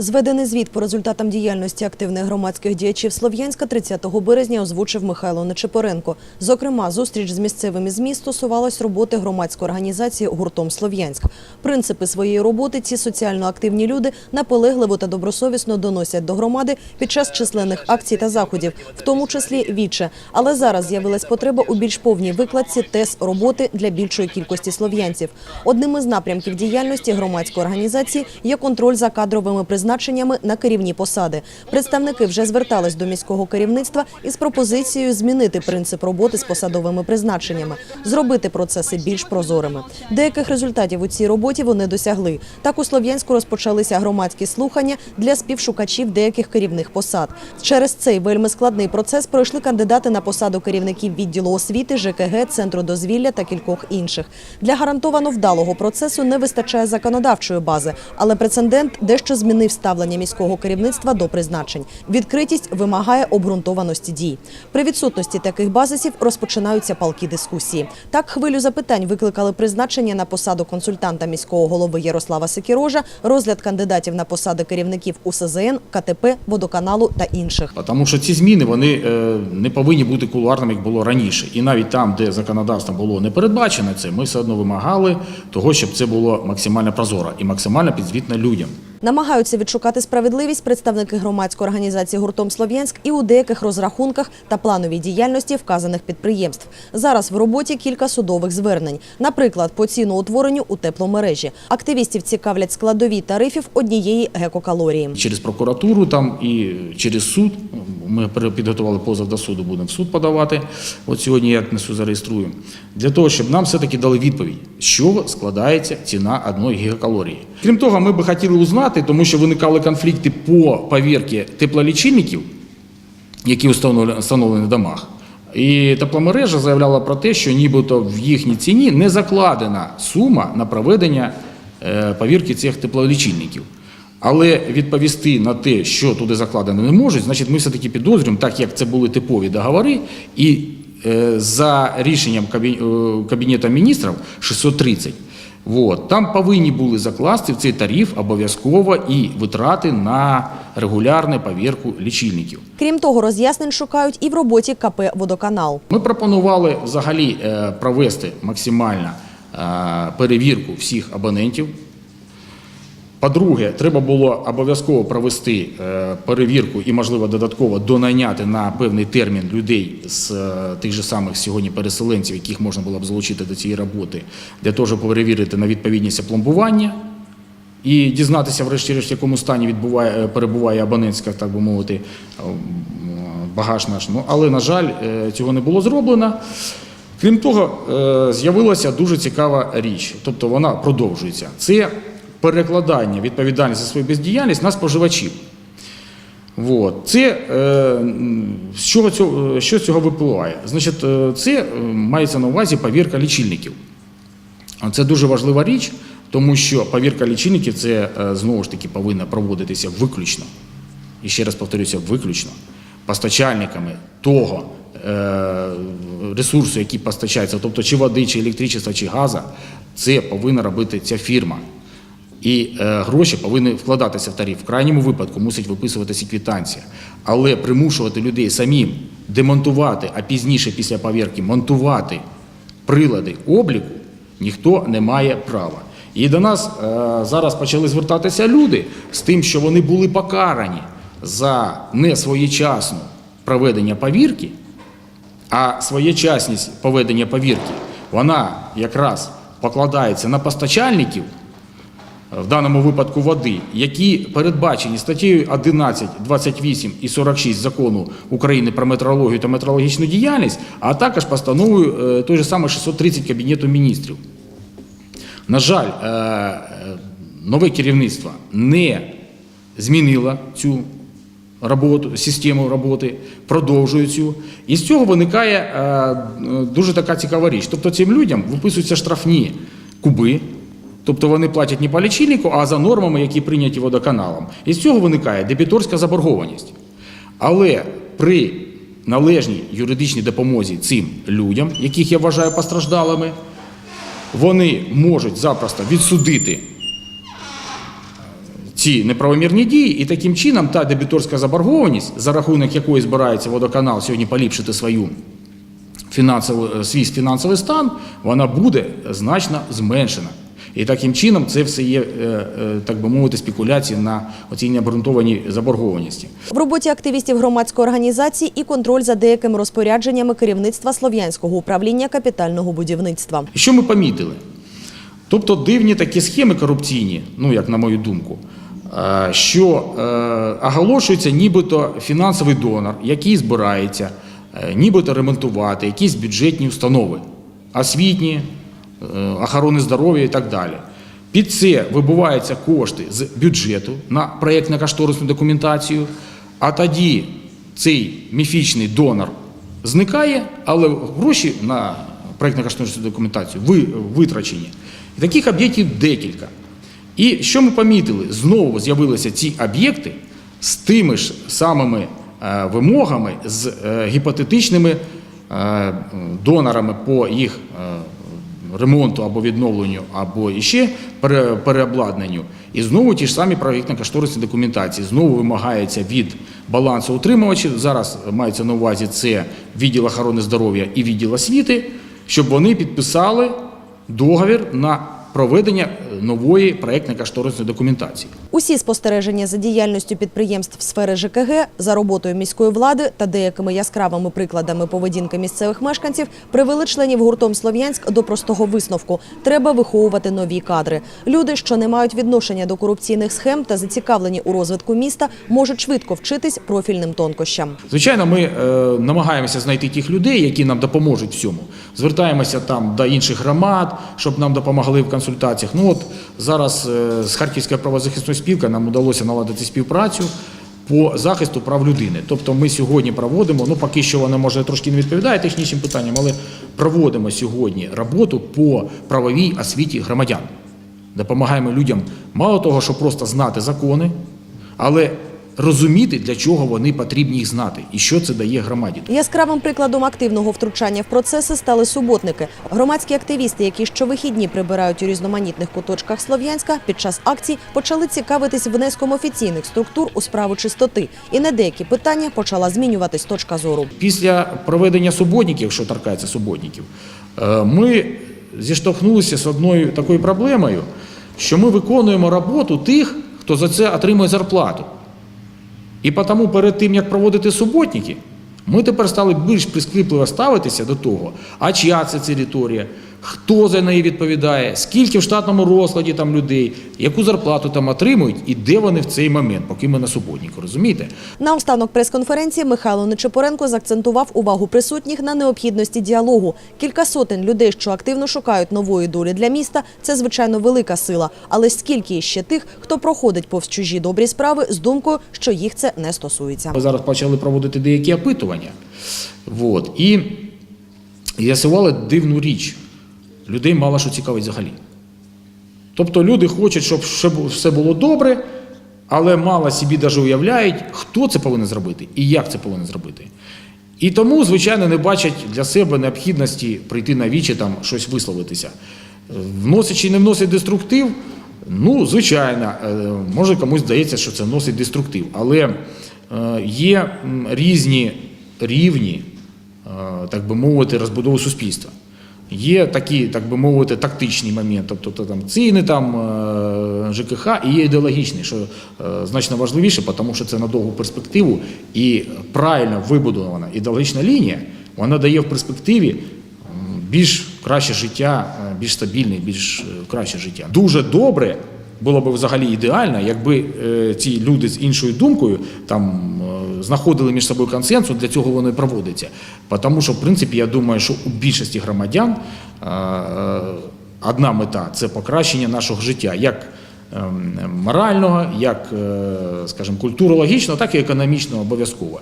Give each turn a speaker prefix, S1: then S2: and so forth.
S1: Зведений звіт по результатам діяльності активних громадських діячів Слов'янська 30 березня озвучив Михайло Нечипоренко. Зокрема, зустріч з місцевими ЗМІ стосувалась роботи громадської організації гуртом Слов'янськ. Принципи своєї роботи ці соціально активні люди наполегливо та добросовісно доносять до громади під час численних акцій та заходів, в тому числі віче. Але зараз з'явилась потреба у більш повній викладці тез роботи для більшої кількості слов'янців. Одним із напрямків діяльності громадської організації є контроль за кадровими призначеннями на керівні посади. Представники вже звертались до міського керівництва із пропозицією змінити принцип роботи з посадовими призначеннями, зробити процеси більш прозорими. Деяких результатів у цій роботі вони досягли. Так у Слов'янську розпочалися громадські слухання для співшукачів деяких керівних посад. Через цей вельми складний процес пройшли кандидати на посаду керівників відділу освіти, ЖКГ, центру дозвілля та кількох інших. Для гарантовано вдалого процесу не вистачає законодавчої бази, але прецедент дещо змінив ставлення міського керівництва до призначень. Відкритість вимагає обґрунтованості дій. При відсутності таких базисів розпочинаються палкі дискусії. Так хвилю запитань викликали призначення на посаду консультанта міського голови Ярослава Секірожа, розгляд кандидатів на посади керівників УСЗН, КТП, водоканалу та інших.
S2: Тому що ці зміни вони е, не повинні бути кулуарними, як було раніше. І навіть там, де законодавством було не передбачено це, ми все одно вимагали того, щоб це було максимально прозоро і максимально підзвітно людям.
S1: Намагаються відшукати справедливість представники громадської організації гуртом Слов'янськ і у деяких розрахунках та плановій діяльності вказаних підприємств. Зараз в роботі кілька судових звернень. Наприклад, по ціноутворенню у тепломережі. Активістів цікавлять складові тарифів однієї гекокалорії.
S2: Через прокуратуру там і через суд. Ми підготували позов до суду, будемо в суд подавати. От сьогодні я несу зареєструю. Для того, щоб нам все-таки дали відповідь, з чого складається ціна одної гігакалорії. Крім того, ми би хотіли узнати, тому що виникали конфлікти по повірці теплолічильників, які встановлені в домах. І тепломережа заявляла про те, що нібито в їхній ціні не закладена сума на проведення е, повірки цих теплолічильників. Але відповісти на те, що туди закладено, не можуть, значить, ми все-таки підозрюємо, так як це були типові договори, і е, за рішенням е, Кабінету міністрів 630, от, там повинні були закласти в цей тариф обов'язково і витрати на регулярну повірку лічильників.
S1: Крім того, роз'яснень шукають і в роботі КП «Водоканал».
S2: Ми пропонували взагалі е, провести максимально перевірку всіх абонентів. По-друге, треба було обов'язково провести е, перевірку і, можливо, додатково донайняти на певний термін людей з е, тих же самих сьогодні переселенців, яких можна було б залучити до цієї роботи, для того, щоб перевірити на відповідність пломбування і дізнатися, врешті-решт, в якому стані відбуває, е, перебуває абонентська, так би мовити, багаж наш. Ну, але, на жаль, цього не було зроблено. Крім того, з'явилася дуже цікава річ, тобто вона продовжується. Це перекладання відповідальності за свою бездіяльність на споживачів. От. Це, е, з чого цього, що з цього випливає? Значить, е, це е, мається на увазі повірка лічильників. Це дуже важлива річ, тому що повірка лічильників це знову ж таки повинна проводитися виключно. І ще раз повторюся, виключно постачальниками того ресурсу, який постачається, тобто чи води, чи електричества, чи газу, це повинна робити ця фірма. І е, гроші повинні вкладатися в тариф. В крайньому випадку мусить виписуватися квитанція. Але примушувати людей самим демонтувати, а пізніше після повірки монтувати прилади обліку ніхто не має права. І до нас е, зараз почали звертатися люди з тим, що вони були покарані за несвоєчасне проведення повірки, а своєчасність проведення повірки, вона якраз покладається на постачальників, в даному випадку води, які передбачені статтею 11, 28 і 46 закону України про метрологію та метрологічну діяльність, а також постановою е, той же самий 630 Кабінету міністрів. На жаль, е, е, нове керівництво не змінило цю роботу, систему роботи, продовжує цю. І з цього виникає дуже така цікава річ. Тобто цим людям виписуються штрафні куби, тобто вони платять не по лічильнику, а за нормами, які прийняті водоканалом. І з цього виникає дебіторська заборгованість. Але при належній юридичній допомозі цим людям, яких я вважаю постраждалими, вони можуть запросто відсудити ці неправомірні дії, і таким чином та дебіторська заборгованість, за рахунок якої збирається водоканал сьогодні поліпшити свою фінансовий, свій фінансовий стан, вона буде значно зменшена. І таким чином це все є, е, е, так би мовити, спекуляції на оцій необґрунтованій заборгованості.
S1: В роботі активістів громадської організації і контроль за деякими розпорядженнями керівництва Слов'янського управління капітального будівництва.
S2: Що ми помітили? Тобто дивні такі схеми корупційні, ну як на мою думку, е, що оголошується нібито фінансовий донор, який збирається нібито ремонтувати якісь бюджетні установи, освітні, охорони здоров'я і так далі. Під це вибуваються кошти з бюджету на проєктно-кошторисну документацію, а тоді цей міфічний донор зникає, але гроші на проєктно-кошторисну документацію ви- витрачені. І таких об'єктів декілька. І що ми помітили? Знову з'явилися ці об'єкти з тими ж самими е, вимогами, з е, гіпотетичними е, донорами по їх е, ремонту або відновленню, або іще пере- переобладнанню. І знову ті ж самі проєктно-кошторисні документації. Знову вимагається від балансу утримувачів. зараз мається на увазі це відділ охорони здоров'я і відділ освіти, щоб вони підписали договір на проведення е, нової проєктно-кошторисної документації.
S1: Усі спостереження за діяльністю підприємств сфери ЖКГ, за роботою міської влади та деякими яскравими прикладами поведінки місцевих мешканців привели членів гуртом Слов'янськ до простого висновку: треба виховувати нові кадри. Люди, що не мають відношення до корупційних схем та зацікавлені у розвитку міста, можуть швидко вчитись профільним тонкощам.
S2: Звичайно, ми е, намагаємося знайти тих людей, які нам допоможуть в цьому. Звертаємося там до інших громад, щоб нам допомогли в консультаціях. Ну от зараз е, з Харківською правозахисною спілкою нам вдалося наладити співпрацю по захисту прав людини. Тобто ми сьогодні проводимо, ну поки що вона може трошки не відповідає технічним питанням, але проводимо сьогодні роботу по правовій освіті громадян. Допомагаємо людям мало того, що просто знати закони, але розуміти, для чого вони потрібні їх знати і що це дає громаді.
S1: Яскравим прикладом активного втручання в процеси стали суботники. Громадські активісти, які щовихідні прибирають у різноманітних куточках Слов'янська, під час акцій почали цікавитись внеском офіційних структур у справу чистоти. І на деякі питання почала змінюватись точка зору.
S2: Після проведення суботників, якщо торкається суботників, е, ми зіштовхнулися з одною такою проблемою, що ми виконуємо роботу тих, хто за це отримує зарплату. І тому перед тим, як проводити суботники, ми тепер стали більш прискіпливо ставитися до того, а чия це територія, хто за неї відповідає, скільки в штатному розкладі там людей, яку зарплату там отримують і де вони в цей момент, поки ми на суботнику, розумієте?
S1: На останок прес-конференції Михайло Нечипоренко заакцентував увагу присутніх на необхідності діалогу. Кілька сотень людей, що активно шукають нової долі для міста, це звичайно велика сила. Але скільки ще тих, хто проходить повз чужі добрі справи з думкою, що їх це не стосується.
S2: Ми зараз почали проводити деякі опитування. Вот. І з'ясували дивну річ. Людей мало що цікавить взагалі. Тобто люди хочуть, щоб все було добре, але мало собі навіть уявляють, хто це повинен зробити і як це повинен зробити. І тому, звичайно, не бачать для себе необхідності прийти на вічі там щось висловитися. Вносить чи не вносить деструктив, ну, звичайно, е, може комусь здається, що це вносить деструктив. Але е, є різні рівні, е, так би мовити, розбудови суспільства. Є такі, так би мовити, тактичні моменти, тобто там ціни, там е, ЖКХ, і є ідеологічний, що е, значно важливіше, тому що це на довгу перспективу і правильно вибудована ідеологічна лінія, вона дає в перспективі більш краще життя, е, більш стабільне, більш краще життя. Дуже добре було б взагалі ідеально, якби е, ці люди з іншою думкою там е, знаходили між собою консенсус, для цього воно і проводиться. Тому що, в принципі, я думаю, що у більшості громадян е, одна мета це покращення нашого життя, як ем, морального, як, скажімо, культурологічного, так і економічного обов'язково.